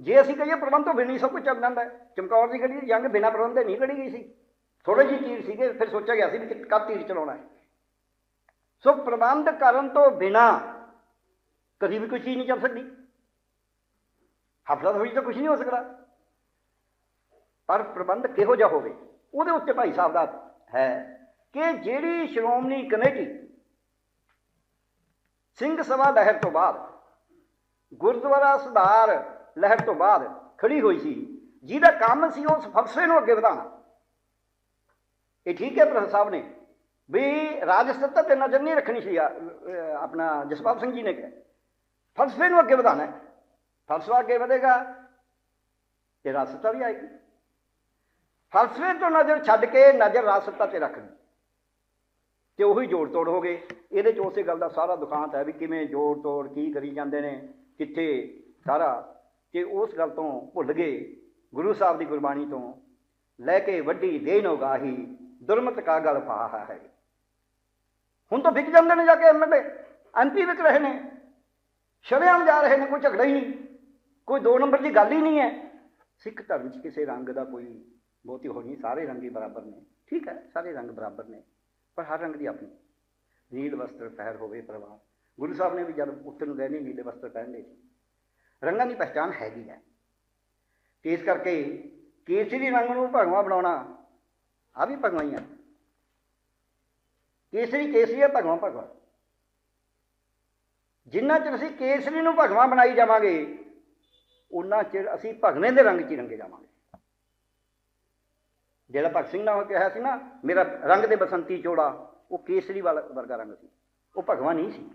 ਜੇ ਅਸੀਂ ਕਹੀਏ ਪ੍ਰਬੰਧ ਤੋਂ ਬਿਨਾਂ ਹੀ ਸਭ ਕੁਝ ਚੱਲ ਜਾਂਦਾ ਹੈ। ਚਮਕੌਰ ਦੀ ਗੱਡੀ ਜੰਗ ਬਿਨਾਂ ਪ੍ਰਬੰਧ ਦੇ ਨਹੀਂ ਲੜੀ ਗਈ ਸੀ। ਥੋੜੇ ਜਿਹੇ ਤੀਰ ਸੀਗੇ, ਫਿਰ ਸੋਚਿਆ ਗਿਆ ਸੀ ਵੀ ਕਿ ਕਦ ਤੀਰ ਚਲਾਉਣਾ ਹੈ। ਸੋ ਪ੍ਰਬੰਧ ਕਰਨ ਤੋਂ ਬਿਨਾਂ ਕਦੀ ਵੀ ਕੋਈ ਚੀਜ਼ ਨਹੀਂ ਚੱਲ ਸਕਦੀ। ਹਫਲਾ ਹੋਈ ਤਾਂ ਕੁਝ ਨਹੀਂ ਹੋ ਸਕਦਾ। ਪਰ ਪ੍ਰਬੰਧ ਕਿਹੋ ਜਿਹਾ ਹੋਵੇ, ਉਹਦੇ ਉੱਤੇ ਭਾਈ ਸਾਹਿਬ ਦਾ ਹੈ ਕਿ ਜਿਹੜੀ ਸ਼੍ਰੋਮਣੀ ਕਮੇਟੀ ਸਿੰਘ ਸਭਾ ਲਹਿਰ ਤੋਂ ਬਾਅਦ ਗੁਰਦੁਆਰਾ ਸੁਧਾਰ ਲਹਿਰ ਤੋਂ ਬਾਅਦ ਖੜੀ ਹੋਈ ਸੀ। ਜਿਹਦਾ ਕੰਮ ਸੀ ਉਸ ਫਲਸਫੇ ਨੂੰ ਅੱਗੇ ਵਧਾਉਣਾ। ਇਹ ਠੀਕ ਹੈ ਪ੍ਰੋਫੈਸਰ ਸਾਹਿਬ ਨੇ? ਵੀ ਰਾਜਸਥਤਾ ਤੇ ਨਜ਼ਰ ਨਹੀਂ ਰੱਖਣੀ ਸੀ ਆਪਣਾ ਜਸਪਾਲ ਸਿੰਘ ਜੀ ਨੇ ਕਿਹਾ। ਫਲਸਫੇ ਨੂੰ ਅੱਗੇ ਵਧਾਉਣਾ ਹੈ। ਫਲਸਫਾ ਅੱਗੇ ਵਧੇਗਾ, ਤੇ ਰਾਜਸਥਤਾ ਵੀ ਆਏਗੀ। ਫਲਸਫੇ ਤੋਂ ਨਜ਼ਰ ਛੱਡ ਕੇ ਨਜ਼ਰ ਰਾਜਸਥਤਾ ਤੇ ਰੱਖਣੀ ਤੇ ਉਹੀ ਜੋੜ ਤੋੜ ਹੋ ਗਏ। ਇਹਦੇ ਚ ਉਸੇ ਗੱਲ ਦਾ ਸਾਰਾ ਦੁਖਾਂਤ ਹੈ ਵੀ ਕਿਵੇਂ ਜੋੜ ਤੋੜ ਕੀ ਕਰੀ ਜਾਂਦੇ ਨੇ। ਕਿੱਥੇ ਸਾਰਾ ਕਿ ਉਸ ਗੱਲ ਤੋਂ ਭੁੱਲ ਗਏ ਗੁਰੂ ਸਾਹਿਬ ਦੀ ਗੁਰਬਾਣੀ ਤੋਂ। ਲੈ ਕੇ ਵੱਡੀ ਦੇਨ ਉਗਾਹੀ ਦੁਰਮਤ ਕਾ ਗਲ ਫਾਹਾ ਹੈ। ਹੁਣ ਤਾਂ ਵਿਕ ਜਾਂਦੇ ਨੇ ਜਾ ਕੇ ਐਮਐਲਏ ਐਮਪੀ ਵਿਕ ਰਹੇ ਨੇ। ਸ਼ਰੇਆਮ ਜਾ ਰਹੇ ਨੇ, ਕੋਈ ਝਗੜਾ ਹੀ ਨਹੀਂ। ਕੋਈ ਦੋ ਨੰਬਰ ਦੀ ਗੱਲ ਹੀ ਨਹੀਂ ਹੈ। ਸਿੱਖ ਧਰਮ 'ਚ ਕਿਸੇ ਰੰਗ ਦਾ ਕੋਈ ਬਹੁਤੀ ਹੋ ਨਹੀਂ, ਸਾਰੇ ਰੰਗ ਹੀ ਬਰਾਬਰ ਨੇ। ਠੀਕ ਹੈ, ਸਾਰੇ ਰੰਗ ਬਰਾਬਰ ਨੇ, ਪਰ ਹਰ ਰੰਗ ਦੀ ਆਪਣੀ। ਨੀਲ ਵਸਤਰ ਪਹਿਰ ਹੋਵੇ ਪਰਵਾਹ। ਗੁਰੂ ਸਾਹਿਬ ਨੇ ਵੀ ਜਦ ਉੱਤਰ ਨੂੰ ਗਏ ਨੇ ਨੀਲੇ ਵਸਤਰ ਪਹਿਨਦੇ ਸੀ। ਰੰਗਾਂ ਦੀ ਪਛਾਣ ਹੈਗੀ ਹੈ। ਤੇ ਇਸ ਕਰਕੇ ਕੇਸਰੀ ਰੰਗ ਨੂੰ ਭਗਵਾ ਬਣਾਉਣਾ ਆ ਵੀ ਭਗਵਾਂ ਹੀ ਆ। ਕੇਸਰੀ ਕੇਸਰੀ ਹੈ ਭਗਵਾ ਭਗਵਾ। ਜਿੰਨਾ ਚਿਰ ਅਸੀਂ ਕੇਸਰੀ ਨੂੰ ਭਗਵਾ ਬਣਾਈ ਜਾਵਾਂਗੇ ਉਨਾ ਚਿਰ ਅਸੀਂ ਭਗਵੇਂ ਦੇ ਰੰਗ 'ਚ ਹੀ ਰੰਗੇ ਜਾਵਾਂਗੇ। ਜਿਹੜਾ ਭਗਤ ਸਿੰਘ ਨੇ ਕਿਹਾ ਸੀ ਨਾ, ਮੇਰਾ ਰੰਗ ਦੇ ਬਸੰਤੀ ਚੋੜਾ, ਉਹ ਕੇਸਰੀ ਵਾਲਾ ਵਰਗਾ ਰੰਗ ਸੀ। ਉਹ ਭਗਵਾ ਨਹੀਂ ਸੀ।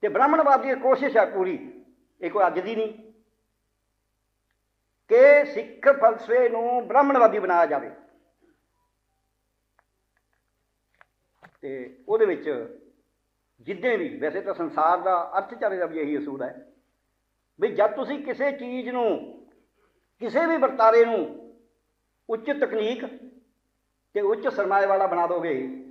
ਤੇ ਬ੍ਰਾਹਮਣਵਾਦ ਦੀ ਕੋਸ਼ਿਸ਼ ਹੈ ਪੂਰੀ, ਇਹ ਕੋਈ ਅੱਜ ਦੀ ਨਹੀਂ। ਕਿ ਸਿੱਖ ਫਲਸਫੇ ਨੂੰ ਬ੍ਰਾਹਮਣਵਾਦੀ ਬਣਾਇਆ ਜਾਵੇ। ਤੇ ਉਹਦੇ ਵਿੱਚ ਜਿੱਦੇ ਵੀ, ਵੈਸੇ ਤਾਂ ਸੰਸਾਰ ਦਾ ਅਰਥਚਾਰੇ ਦਾ ਵੀ ਇਹੀ ਅਸੂਲ ਹੈ। ਵੀ ਜਦ ਤੁਸੀਂ ਕਿਸੇ ਚੀਜ਼ ਨੂੰ, ਕਿਸੇ ਵੀ ਵਰਤਾਰੇ ਨੂੰ ਉੱਚ ਤਕਨੀਕ ਤੇ ਉੱਚ ਸਰਮਾਏ ਵਾਲਾ ਬਣਾ ਦੋਗੇ,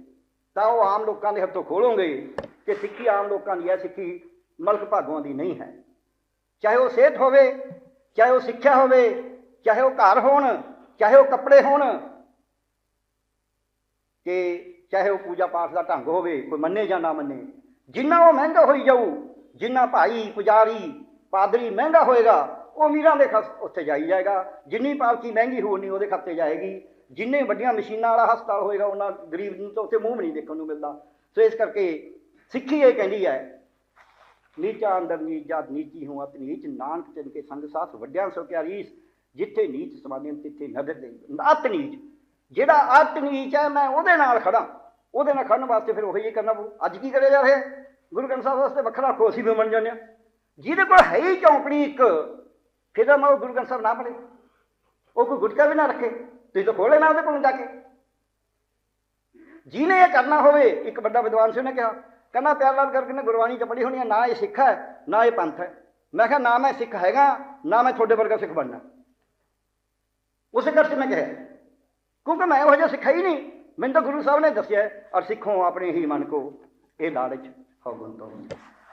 ਤਾਂ ਉਹ ਆਮ ਲੋਕਾਂ ਦੇ ਹੱਥੋਂ ਖੋਲੋਗੇ। ਕਿ ਸਿੱਖੀ ਆਮ ਲੋਕਾਂ ਦੀ ਹੈ, ਸਿੱਖੀ ਮਲਕ ਭਾਗਵਾਂ ਦੀ ਨਹੀਂ ਹੈ। ਚਾਹੇ ਉਹ ਸਿਹਤ ਹੋਵੇ, ਚਾਹੇ ਉਹ ਸਿੱਖਿਆ ਹੋਵੇ, ਚਾਹੇ ਉਹ ਘਰ ਹੋਣ, ਚਾਹੇ ਉਹ ਕੱਪੜੇ ਹੋਣ ਕਿ ਚਾਹੇ ਉਹ ਪੂਜਾ ਪਾਠ ਦਾ ਢੰਗ ਹੋਵੇ, ਕੋਈ ਮੰਨੇ ਜਾਂ ਨਾ ਮੰਨੇ, ਜਿੰਨਾ ਉਹ ਮਹਿੰਗਾ ਹੋਈ ਜਾਊ, ਜਿੰਨਾ ਭਾਈ, ਪੁਜਾਰੀ, ਪਾਦਰੀ ਮਹਿੰਗਾ ਹੋਏਗਾ, ਉਹ ਅਮੀਰਾਂ ਦੇ ਖਸ, ਉੱਥੇ ਜਾਈ ਜਾਏਗਾ। ਜਿੰਨੀ ਪਾਲਕੀ ਮਹਿੰਗੀ ਹੋਣੀ ਉਹਦੇ ਖਾਤੇ ਜਾਏਗੀ। ਜਿੰਨੇ ਵੱਡੀਆਂ ਮਸ਼ੀਨਾਂ ਵਾਲਾ ਹਸਪਤਾਲ ਹੋਏਗਾ, ਉਹਨਾਂ ਗਰੀਬ ਨੂੰ ਤਾਂ ਉੱਥੇ ਮੂੰਹ ਵੀ ਨਹੀਂ ਦੇਖਣ ਨੂੰ ਮਿਲਦਾ। ਸੋ ਇਸ ਕਰਕੇ ਸਿੱਖੀ ਇਹ ਕਹਿੰਦੀ ਹੈ, ਨੀਚਾ ਅੰਦਰ ਨੀਚਾ ਨੀਚੀ ਹੂੰ ਅਤ ਨੀਚ ਨਾਨਕ ਚਿੰਨ ਕੇ ਸੰਗ ਸਾਥ ਵੱਡਿਆਂ ਸੋ ਕਿਆ ਰੀਸ, ਜਿੱਥੇ ਨੀਚ ਸਮਾਨੇ ਤਿੱਥੇ ਨਦਰ ਦੇ, ਅਤ ਨੀਚ। ਜਿਹੜਾ ਅਤ ਨੀਚ ਹੈ, ਮੈਂ ਉਹਦੇ ਨਾਲ ਖੜਾ। ਉਹਦੇ ਨਾਲ ਖੜਨ ਵਾਸਤੇ ਫਿਰ ਉਹੀ ਕਰਨਾ ਪਊ। ਅੱਜ ਕੀ ਕਰਿਆ ਜਾ ਰਿਹਾ ਗੁਰੂ ਗ੍ਰੰਥ ਸਾਹਿਬ ਵਾਸਤੇ ਵੱਖਰਾ ਖੋਸੀ ਵੀ ਮੰਨ ਜਾਂਦੇ ਆ ਜਿਹਦੇ ਕੋਲ ਹੈ ਹੀ ਚੌਂਕੜੀ ਇੱਕ, ਫਿਰ ਤਾਂ ਮੈਂ ਉਹ ਗੁਰੂ ਗ੍ਰੰਥ ਸਾਹਿਬ ਨਾ ਪੜ੍ਹੇ। ਉਹ ਕੋਈ ਗੁਟਕਾ ਵੀ ਨਾ ਰੱਖੇ, ਤੁਸੀਂ ਤਾਂ ਖੋਲੇ ਨਾ ਉਹਦੇ ਕੋਲ ਜਾ ਕੇ। ਜਿਹਨੇ ਇਹ ਕਰਨਾ ਹੋਵੇ, ਇੱਕ ਵੱਡਾ ਵਿਦਵਾਨ ਸੀ ਉਹਨੇ ਕਿਹਾ ਕਹਿੰਦਾ ਪਿਆਰ ਨਾਲ ਕਰਕੇ ਨੇ ਗੁਰਬਾਣੀ ਚ ਪੜ੍ਹੀ ਹੋਣੀ ਹੈ ਨਾ ਇਹ ਸਿੱਖ ਹੈ, ਨਾ ਇਹ ਪੰਥ ਹੈ। ਮੈਂ ਕਿਹਾ, ਨਾ ਮੈਂ ਸਿੱਖ ਹੈਗਾ, ਨਾ ਮੈਂ ਤੁਹਾਡੇ ਵਰਗਾ ਸਿੱਖ ਬਣਨਾ। ਉਸੇ ਕਰਕੇ ਮੈਂ ਕਿਹਾ, ਕਿਉਂਕਿ ਮੈਂ ਉਹ ਜਿਹਾ ਸਿੱਖਿਆ ਹੀ ਨਹੀਂ। ਮੈਨੂੰ ਤਾਂ ਗੁਰੂ ਸਾਹਿਬ ਨੇ ਦੱਸਿਆ ਔਰ ਸਿੱਖੋ ਆਪਣੇ ਹੀ ਮਨ ਕੋ, ਇਹ ਲਾਲਚ ਹਉਗੁਣ ਤੋਂ।